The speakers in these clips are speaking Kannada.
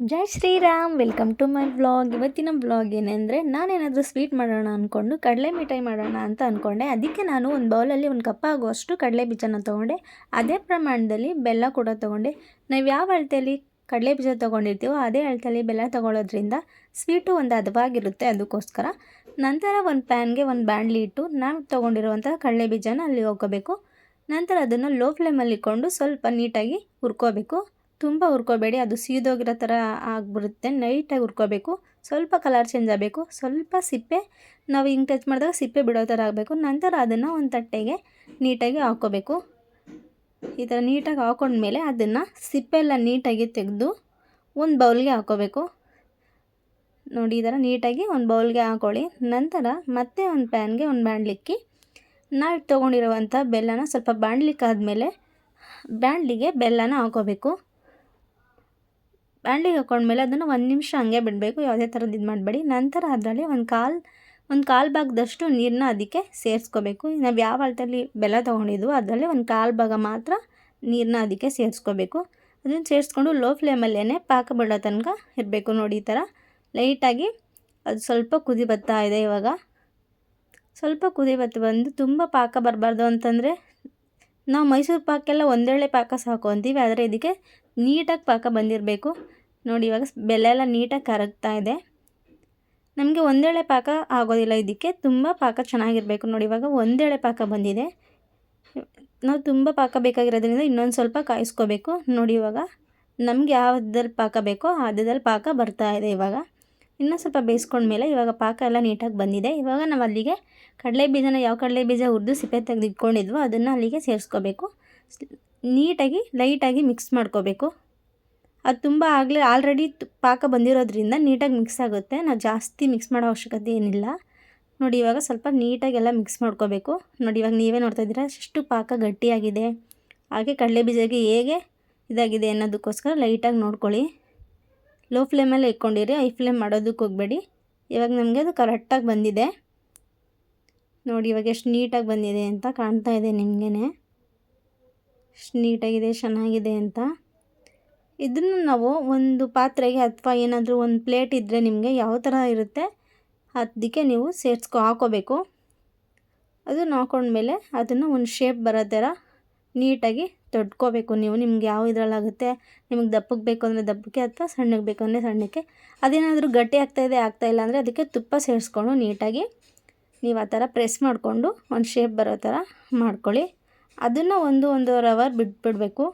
Jai Shri Ram, welcome to my vlog ಇವತ್ತಿನ ವ್ಲಾಗ್ ಏನಂದರೆ, ನಾನೇನಾದರೂ ಸ್ವೀಟ್ ಮಾಡೋಣ ಅಂದ್ಕೊಂಡು ಕಡಲೆ ಮಿಠಾಯಿ ಮಾಡೋಣ ಅಂತ ಅಂದ್ಕೊಂಡೆ ಅದಕ್ಕೆ ನಾನು ಒಂದು ಬೌಲಲ್ಲಿ ಒಂದು ಕಪ್ ಆಗುವಷ್ಟು ಕಡಲೆ ಬೀಜನ ತೊಗೊಂಡೆ. ಅದೇ ಪ್ರಮಾಣದಲ್ಲಿ ಬೆಲ್ಲ ಕೂಡ ತೊಗೊಂಡೆ. ನಾವು ಯಾವ ಅಳತೆಯಲ್ಲಿ ಕಡಲೆ ಬೀಜ ತೊಗೊಂಡಿರ್ತೀವೋ ಅದೇ ಅಳತೆಯಲ್ಲಿ ಬೆಲ್ಲ ತೊಗೊಳೋದ್ರಿಂದ ಸ್ವೀಟು ಒಂದು ಹದವಾಗಿರುತ್ತೆ ಅದಕ್ಕೋಸ್ಕರ ನಂತರ ಒಂದು ಪ್ಯಾನ್ಗೆ ಒಂದು ಬಾಣಲಿ ಇಟ್ಟು ನಾವು ತೊಗೊಂಡಿರುವಂಥ ಕಡಲೆ ಬೀಜನ ಅಲ್ಲಿ ಹೋಗ್ಕೋಬೇಕು. ನಂತರ ಅದನ್ನು ಲೋ ಫ್ಲೇಮಲ್ಲಿ ಇಟ್ಕೊಂಡು ಸ್ವಲ್ಪ ನೀಟಾಗಿ ಹುರ್ಕೋಬೇಕು. ತುಂಬ ಹುರ್ಕೋಬೇಡಿ, ಅದು ಸೀದೋಗಿರೋ ಥರ ಆಗಿಬಿಡುತ್ತೆ. ನೈಟಾಗಿ ಹುರ್ಕೋಬೇಕು, ಸ್ವಲ್ಪ ಕಲರ್ ಚೇಂಜ್ ಆಗಬೇಕು, ಸ್ವಲ್ಪ ಸಿಪ್ಪೆ, ನಾವು ಹಿಂಗೆ ಟಚ್ ಮಾಡಿದಾಗ ಸಿಪ್ಪೆ ಬಿಡೋ ಥರ ಆಗಬೇಕು. ನಂತರ ಅದನ್ನು ಒಂದು ತಟ್ಟೆಗೆ ನೀಟಾಗಿ ಹಾಕ್ಕೋಬೇಕು. ಈ ಥರ ನೀಟಾಗಿ ಹಾಕೊಂಡ್ಮೇಲೆ ಅದನ್ನು ಸಿಪ್ಪೆ ಎಲ್ಲ ನೀಟಾಗಿ ತೆಗೆದು ಒಂದು ಬೌಲ್ಗೆ ಹಾಕ್ಕೋಬೇಕು. ನೋಡಿ, ಈ ಥರ ನೀಟಾಗಿ ಒಂದು ಬೌಲ್ಗೆ ಹಾಕೊಳ್ಳಿ. ನಂತರ ಮತ್ತೆ ಒಂದು ಪ್ಯಾನ್ಗೆ ಒಂದು ಬಾಣಲಿಕ್ಕಿ ನಾವು ತೊಗೊಂಡಿರುವಂಥ ಬೆಲ್ಲನ ಸ್ವಲ್ಪ ಬಾಣಲಿಕ್ಕಾದ್ಮೇಲೆ ಬಾಣಲಿಗೆ ಬೆಲ್ಲನ ಹಾಕೋಬೇಕು ಬಾಣಲಿಗೆ ಹಾಕೊಂಡ್ಮೇಲೆ ಅದನ್ನು ಒಂದು ನಿಮಿಷ ಹಂಗೆ ಬಿಡಬೇಕು, ಯಾವುದೇ ಥರದ್ದು ಇದು ಮಾಡಬೇಡಿ. ನಂತರ ಅದರಲ್ಲಿ ಒಂದು ಕಾಲು ಒಂದು ಕಾಲು ಭಾಗದಷ್ಟು ನೀರನ್ನ ಅದಕ್ಕೆ ಸೇರಿಸ್ಕೋಬೇಕು. ನಾವು ಯಾವ ಅಳತೆಯಲ್ಲಿ ಬೆಲ್ಲ ತೊಗೊಂಡಿದ್ವು ಅದರಲ್ಲಿ ಒಂದು ಕಾಲು ಭಾಗ ಮಾತ್ರ ನೀರನ್ನ ಅದಕ್ಕೆ ಸೇರಿಸ್ಕೋಬೇಕು. ಅದನ್ನು ಸೇರಿಸ್ಕೊಂಡು ಲೋ ಫ್ಲೇಮಲ್ಲೇ ಪಾಕ ಬಿಡೋ ತನಕ ಇರಬೇಕು ನೋಡಿ ಈ ಥರ. ಲೈಟಾಗಿ ಅದು ಸ್ವಲ್ಪ ಕುದಿ ಬತ್ತಾ ಇದೆ ಇವಾಗ. ಸ್ವಲ್ಪ ಕುದಿ ಬತ್ತು ಬಂದು ತುಂಬ ಪಾಕ ಬರಬಾರ್ದು ಅಂತಂದರೆ ನಾವು ಮೈಸೂರು ಪಾಕೆಲ್ಲ ಒಂದೇಳೆ ಪಾಕ ಸಾಕು ಅಂತೀವಿ, ಆದರೆ ಇದಕ್ಕೆ ನೀಟಾಗಿ ಪಾಕ ಬಂದಿರಬೇಕು. ನೋಡಿ, ಇವಾಗ ಬೆಲ್ಲ ಎಲ್ಲ ನೀಟಾಗಿ ಕರಗ್ತಾ ಇದೆ. ನಮಗೆ ಒಂದೇಳೆ ಪಾಕ ಆಗೋದಿಲ್ಲ ಇದಕ್ಕೆ. ತುಂಬ ಪಾಕ ಚೆನ್ನಾಗಿರಬೇಕು. ನೋಡಿ, ಇವಾಗ ಒಂದೇಳೆ ಪಾಕ ಬಂದಿದೆ. ನಾವು ತುಂಬ ಪಾಕ ಬೇಕಾಗಿರೋದ್ರಿಂದ ಇನ್ನೊಂದು ಸ್ವಲ್ಪ ಕಾಯಿಸ್ಕೋಬೇಕು. ನೋಡಿ, ಇವಾಗ ನಮಗೆ ಯಾವುದ್ರಲ್ಲಿ ಪಾಕ ಬೇಕೋ ಅದರಲ್ಲಿ ಪಾಕ ಬರ್ತಾ ಇದೆ ಇವಾಗ. ಇನ್ನೂ ಸ್ವಲ್ಪ ಬೇಯಿಸ್ಕೊಂಡ್ಮೇಲೆ ಇವಾಗ ಪಾಕ ಎಲ್ಲ ನೀಟಾಗಿ ಬಂದಿದೆ. ಇವಾಗ ನಾವು ಅಲ್ಲಿಗೆ ಕಡಲೆ ಬೀಜನ ಯಾವ ಕಡಲೆ ಬೀಜ ಹುರಿದು ಸಿಪ್ಪೆ ತೆಗೆದು ಇಟ್ಕೊಂಡಿದ್ವೋ ಅದನ್ನು ಅಲ್ಲಿಗೆ ಸೇರಿಸ್ಕೋಬೇಕು. ನೀಟಾಗಿ, ಲೈಟಾಗಿ ಮಿಕ್ಸ್ ಮಾಡ್ಕೋಬೇಕು. ಅದು ತುಂಬ ಆಗಲೇ ಆಲ್ರೆಡಿ ಪಾಕ ಬಂದಿರೋದ್ರಿಂದ ನೀಟಾಗಿ ಮಿಕ್ಸ್ ಆಗುತ್ತೆ. ನಾವು ಜಾಸ್ತಿ ಮಿಕ್ಸ್ ಮಾಡೋ ಅವಶ್ಯಕತೆ ಏನಿಲ್ಲ. ನೋಡಿ, ಇವಾಗ ಸ್ವಲ್ಪ ನೀಟಾಗೆಲ್ಲ ಮಿಕ್ಸ್ ಮಾಡ್ಕೋಬೇಕು. ನೋಡಿ, ಇವಾಗ ನೀವೇ ನೋಡ್ತಾ ಇದ್ದೀರಾ, ಎಷ್ಟು ಪಾಕ ಗಟ್ಟಿಯಾಗಿದೆ. ಹಾಗೆ ಕಡಲೆ ಬೀಜಗೆ ಹೇಗೆ ಇದಾಗಿದೆ ಅನ್ನೋದಕ್ಕೋಸ್ಕರ ಲೈಟಾಗಿ ನೋಡ್ಕೊಳ್ಳಿ. ಲೋ ಫ್ಲೇಮಲ್ಲೇ ಇಟ್ಕೊಂಡಿರಿ ಐ ಫ್ಲೇಮ್ ಮಾಡೋದಕ್ಕೆ ಹೋಗಬೇಡಿ. ಇವಾಗ ನಮಗೆ ಅದು ಕರೆಕ್ಟಾಗಿ ಬಂದಿದೆ. ನೋಡಿ, ಇವಾಗ ಎಷ್ಟು ನೀಟಾಗಿ ಬಂದಿದೆ ಅಂತ ಕಾಣ್ತಾ ಇದೆ ನಿಮಗೇ ಎಷ್ಟು ನೀಟಾಗಿದೆ, ಚೆನ್ನಾಗಿದೆ ಅಂತ. ಇದನ್ನು ನಾವು ಒಂದು ಪಾತ್ರೆಗೆ ಅಥವಾ ಏನಾದರೂ ಒಂದು ಪ್ಲೇಟ್ ಇದ್ದರೆ ನಿಮಗೆ ಯಾವ ಥರ ಇರುತ್ತೆ ಅದಕ್ಕೆ ನೀವು ಸೇರಿಸ್ಕೊ, ಹಾಕೋಬೇಕು. ಅದನ್ನು ಹಾಕೊಂಡ್ಮೇಲೆ ಅದನ್ನು ಒಂದು ಶೇಪ್ ಬರೋ ಥರ ನೀಟಾಗಿ ತೊಡ್ಕೋಬೇಕು ನೀವು. ನಿಮ್ಗೆ ಯಾವ ಇದರಲ್ಲಾಗುತ್ತೆ ನಿಮಗೆ ದಪ್ಪಕ್ಕೆ ಬೇಕು ಅಂದರೆ ದಪ್ಪಕ್ಕೆ ಅಥವಾ ಸಣ್ಣಗೆ ಬೇಕು ಅಂದರೆ ಸಣ್ಣಕ್ಕೆ. ಅದೇನಾದರೂ ಗಟ್ಟಿ ಆಗ್ತಾಯಿದೆ ಆಗ್ತಾಯಿಲ್ಲ ಅಂದರೆ ಅದಕ್ಕೆ ತುಪ್ಪ ಸೇರಿಸ್ಕೊಂಡು ನೀಟಾಗಿ ನೀವು ಆ ಥರ ಪ್ರೆಸ್ ಮಾಡಿಕೊಂಡು ಒಂದು ಶೇಪ್ ಬರೋ ಥರ ಮಾಡ್ಕೊಳ್ಳಿ. ಅದನ್ನು ಒಂದು ಒಂದೂವರೆ ಅವರ್ ಬಿಟ್ಬಿಡಬೇಕು.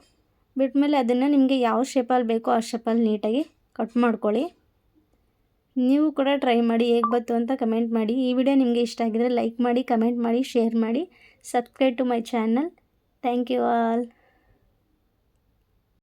ಬಿಟ್ಮೇಲೆ ಅದನ್ನು ನಿಮಗೆ ಯಾವ ಶೇಪಲ್ಲಿ ಬೇಕೋ ಆ ಶೇಪಲ್ಲಿ ನೀಟಾಗಿ ಕಟ್ ಮಾಡ್ಕೊಳ್ಳಿ. ನೀವು ಕೂಡ ಟ್ರೈ ಮಾಡಿ ಹೇಗೆ ಬಂತು ಅಂತ ಕಮೆಂಟ್ ಮಾಡಿ. ಈ ವಿಡಿಯೋ ನಿಮಗೆ ಇಷ್ಟ ಆಗಿದ್ದರೆ ಲೈಕ್ ಮಾಡಿ ಕಮೆಂಟ್ ಮಾಡಿ ಶೇರ್ ಮಾಡಿ subscribe to my channel thank you all